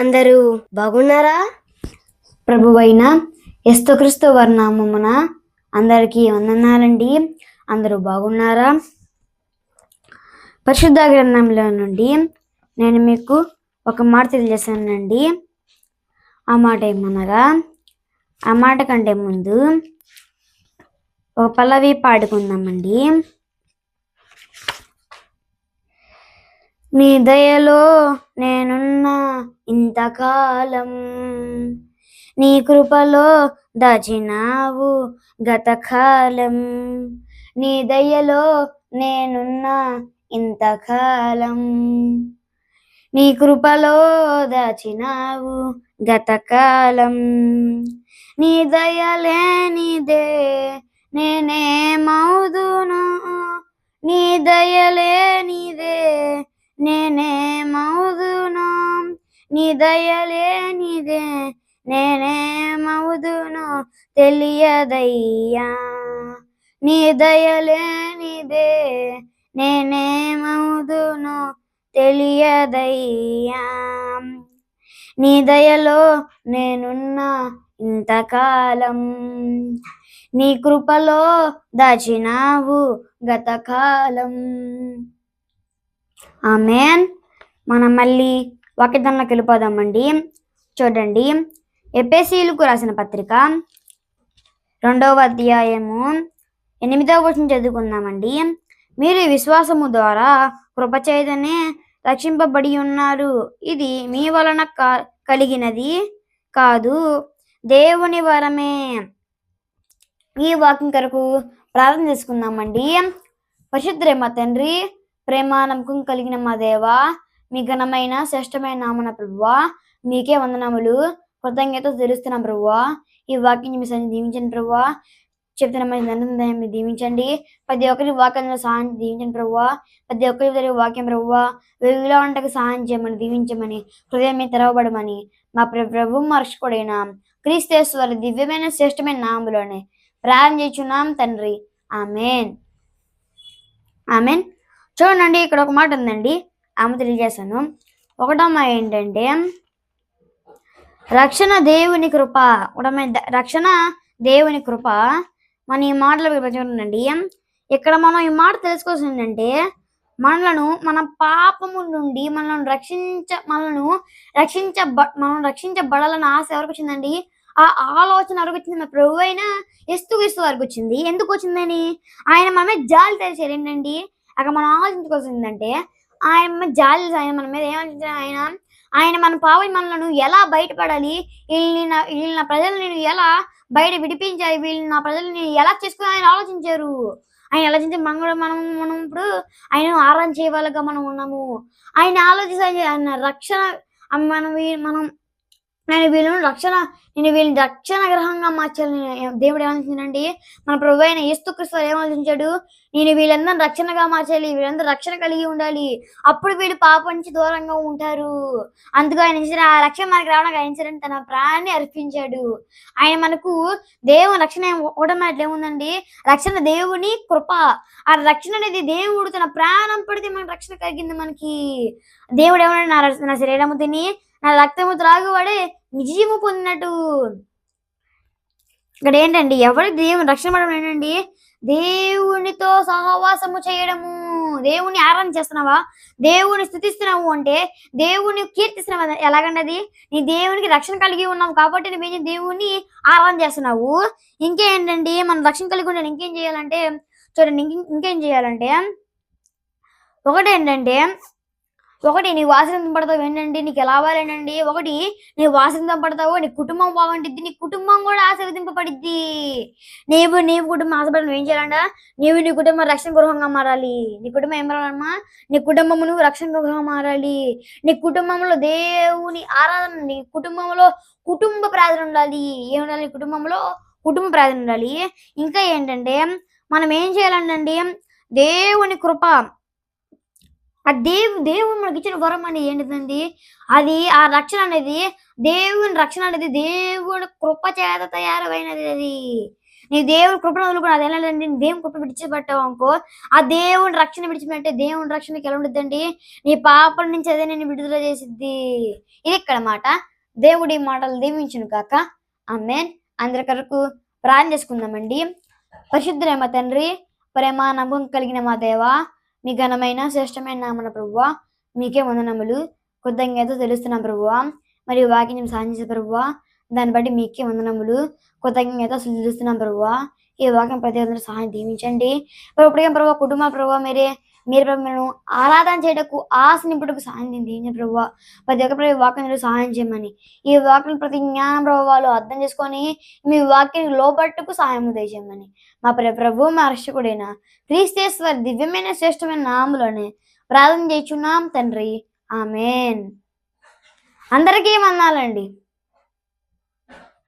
అందరూ బాగున్నారా? ప్రభువైన యేసుక్రీస్తు వర్ణామమున అందరికీ వందనాలండి. అందరూ బాగున్నారా? పరిశుద్ధ గ్రంథంలో నుండి నేను మీకు ఒక మాట తెలియజేశానండి ఆ మాట ఏమనగా ఆ మాట కంటే ముందు ఒక పల్లవి పాడుకుందామండి. నీ దయలో నేనున్నా ఇంతకాలం. నీ కృపలో దాచినావు గతకాలం. నీ దయలో నేనున్నా ఇంతకాలం. నీ కృపలో దాచినావు గతకాలం. నీ దయలేనిదే నేనేమవుదును? నీ దయలేనిదే నేనేమవుదును నీ దయలేనిదే నేనేమవుదును తెలియదయ్యా. నీ దయలేనిదే నేనేమవుదును తెలియదయ్యా. నీ దయలో నేనున్నా ఇంతకాలం. నీ కృపలో దాచినావు గతకాలం. ఆమెన్. మనం మళ్ళీ వాక్యదంలోకి వెళ్ళిపోదామండి. చూడండి. ఎపేసీలకు రాసిన పత్రిక రెండవ అధ్యాయము ఎనిమిదవ వచనం చదువుకుందామండి. మీరు విశ్వాసము ద్వారా కృపచేతనే రక్షింపబడి ఉన్నారు. ఇది మీ వలన క కలిగినది కాదు. దేవుని వరమే. ఈ వాక్యం కొరకు ప్రార్థన చేసుకుందామండి. పరిశుద్ధ మా తండ్రి ప్రేమ నమ్మకం కలిగిన మా దేవా మీ ఘనమైన శ్రేష్టమైన నామన ప్రభువా మీకే వందనములు కృతజ్ఞత తెలుస్తున్నాం ప్రభువా. ఈ వాక్యం మీ సన్ని దీవించండి ప్రభువా. చెప్తున్న మీరు దీవించండి. ప్రతి ఒక్కరి వాక్యంలో సహాయం దీవించండి ప్రభువా. ప్రతి ఒక్కరి దగ్గర వాక్యం ప్రభువా. వెలుగులో వంటకు సహాయం చేయమని దీవించమని హృదయం మీద తెరవబడమని మా ప్ర- ప్రభు మర్చిపోడైన క్రీస్తేశ్వరి దివ్యమైన శ్రేష్టమైన నామలోనే ప్రార్థన చేస్తున్నాం తండ్రి. ఆమెన్. ఆమెన్. చూడండి ఇక్కడ ఒక మాట ఉందండి. ఆమె తెలియజేశాను. ఒకటమ్మ ఏంటంటే రక్షణ దేవుని కృప. ఒకటమ్మ రక్షణ దేవుని కృప. మన ఈ మాటలు చూడండి. ఇక్కడ మనం ఈ మాట తెలుసుకోవాల్సింది ఏంటంటే మనలను మన పాపము నుండి మనల్ని రక్షించ మనలను రక్షించ మనం రక్షించబడాలన్న ఆశ ఎవరికి వచ్చిందండి? ఆ ఆలోచన ఎవరికి వచ్చింది? మన ప్రభు అయిన ఇస్తూ వరకు వచ్చింది. ఎందుకు వచ్చిందని? ఆయన మన మీద జాలి తెలిసారు ఏంటండి? అక్కడ మనం ఏంటంటే ఆయన జాలి ఆయన మన మీద ఏమాలోచించారు ఆయన? ఆయన మన పాప మనలను ఎలా బయటపడాలి? వీళ్ళని నా- వీళ్ళని నా ప్రజల్ని నేను ఎలా బయట విడిపించాలి? వీళ్ళని నా ప్రజల్ని ఎలా చేసుకుని ఆయన ఆలోచించారు? ఆయన ఆలోచించి మనం కూడా మనం మనం ఇప్పుడు ఆయన ఆరాధన చేయవాళ్ళగా మనం ఉన్నాము. ఆయన ఆలోచించాలి ఆయన రక్షణ మనం మనం నేను వీళ్ళను రక్షణ నేను వీళ్ళని రక్షణ గ్రహంగా మార్చాలని దేవుడు ఏమనుకుంటున్నాడండి మన ప్రభు అయిన యేసుక్రీస్తు వారు ఏమాలోచించాడు నేను వీళ్ళందరూ రక్షణగా మార్చాలి వీళ్ళందరూ రక్షణ కలిగి ఉండాలి. అప్పుడు వీళ్ళు పాపం నుంచి దూరంగా ఉంటారు. అందుకు ఆయన ఇచ్చిన ఆ రక్షణ మనకు రావడానికి ఆయన తన ప్రాణాన్ని అర్పించాడు. ఆయన మనకు దేవుని రక్షణ ఇవ్వడం అట్లా ఏముందండి? రక్షణ దేవుని కృప. ఆ రక్షణ అనేది దేవుడు తన ప్రాణం పడితే మనకు రక్షణ కలిగింది మనకి. దేవుడు ఏమన్నా నా నా శరీరము తిని నా రక్తము త్రాగువాడే నిజీము పొందినట్టు. ఇక్కడ ఏంటండి? ఎవరికి దేవుని రక్షణ పడడం ఏంటండి? దేవునితో సహవాసము చేయడము. దేవుని ఆరాధన చేస్తున్నావా? దేవుని స్థుతిస్తున్నావు అంటే దేవుని కీర్తిస్తున్నావు? ఎలాగండి నీ దేవునికి రక్షణ కలిగి ఉన్నావు కాబట్టి నువ్వేం దేవుని ఆరాధన చేస్తున్నావు. ఇంకేంటండి? మనం రక్షణ కలిగి ఉండాలి. ఇంకేం చేయాలంటే? చూడండి ఇంకేం చేయాలంటే? ఒకటేంటంటే ఒకటి నీ వాసన పడతావు ఏంటండి? నీకు ఎలా అవ్వాలేనండి? ఒకటి నీ వాసన పడతావు నీ కుటుంబం బాగుంటుంది నీ కుటుంబం కూడా ఆశీర్వదింపబడిద్ది నీవు నీవు కుటుంబం ఆశపడడం ఏం చేయాలంట? నీవు నీ కుటుంబం రక్షణ గృహంగా మారాలి. నీ కుటుంబం ఏం మారాలమ్మా? నీ కుటుంబం నువ్వు రక్షణ గృహంగా మారాలి. నీ కుటుంబంలో దేవుని ఆరాధన నీ కుటుంబంలో కుటుంబ ప్రార్థన ఉండాలి. ఏముండాలి ఉండాలి? నీ కుటుంబంలో కుటుంబ ప్రార్థన ఉండాలి. ఇంకా ఏంటంటే మనం ఏం చేయాలంటే దేవుని కృప ఆ దేవు దేవుడు మనకి ఇచ్చిన వరం అనేది ఏంటిదండి? అది ఆ రక్షణ అనేది దేవుని రక్షణ అనేది దేవుని కృప చేత తయారైనది అది. నీ దేవుని కృపను వదులుకుని అది వెళ్ళాలండి దేవుని కృప విడిచిపెట్టావు అనుకో ఆ దేవుని రక్షణ విడిచిపెట్టే దేవుని రక్షణకి ఎలా ఉంటుందండి నీ పాపల నుంచి అదే నేను విడుదల చేసిద్ది. ఇది ఇక్కడ మాట. దేవుడి మాటలు దీవించును కాక ఆమె అందరి కొరకు ప్రార్థన చేసుకుందామండి. పరిశుద్ధులైన మా తండ్రి ప్రేమ నమ్మకం కలిగిన మా దేవా మీ ఘనమైన శ్రేష్టమైన నామన ప్రభువ మీకే వందనములు. కృతజ్ఞత తెలుస్తున్నాం ప్రభువ. మరియు వాక్యం సాధించే ప్రభువ దాన్ని బట్టి మీకే వందనములు. కృతజ్ఞత తెలుస్తున్నాం ప్రభువ. ఈ వాక్యం ప్రతి ఒక్కరు సహాయం దీవించండి. ప్రభు ఇప్పటికే ప్రభు కుటుంబ ప్రభు మీరే మీరు ప్రభు మేము ఆరాధన చేయటకు ఆశ నింపుటకు సహాయం నేను ప్రభు? ప్రతి ఒక్క ప్రభు వాక్యం సహాయం చేయమని. ఈ వాక్యం ప్రతి జ్ఞానం ప్రభావాలు అర్థం చేసుకొని మీ వాక్యం లోబట్టుకు సహాయం దయచేయమని. మా ప్రియ ప్రభు మా రక్షకుడైన క్రీస్తేశ్వర దివ్యమైన శ్రేష్టమైన నాములోనే ప్రార్థన చేస్తున్నాం తండ్రి. ఆమెన్. అందరికీ వందాలండి.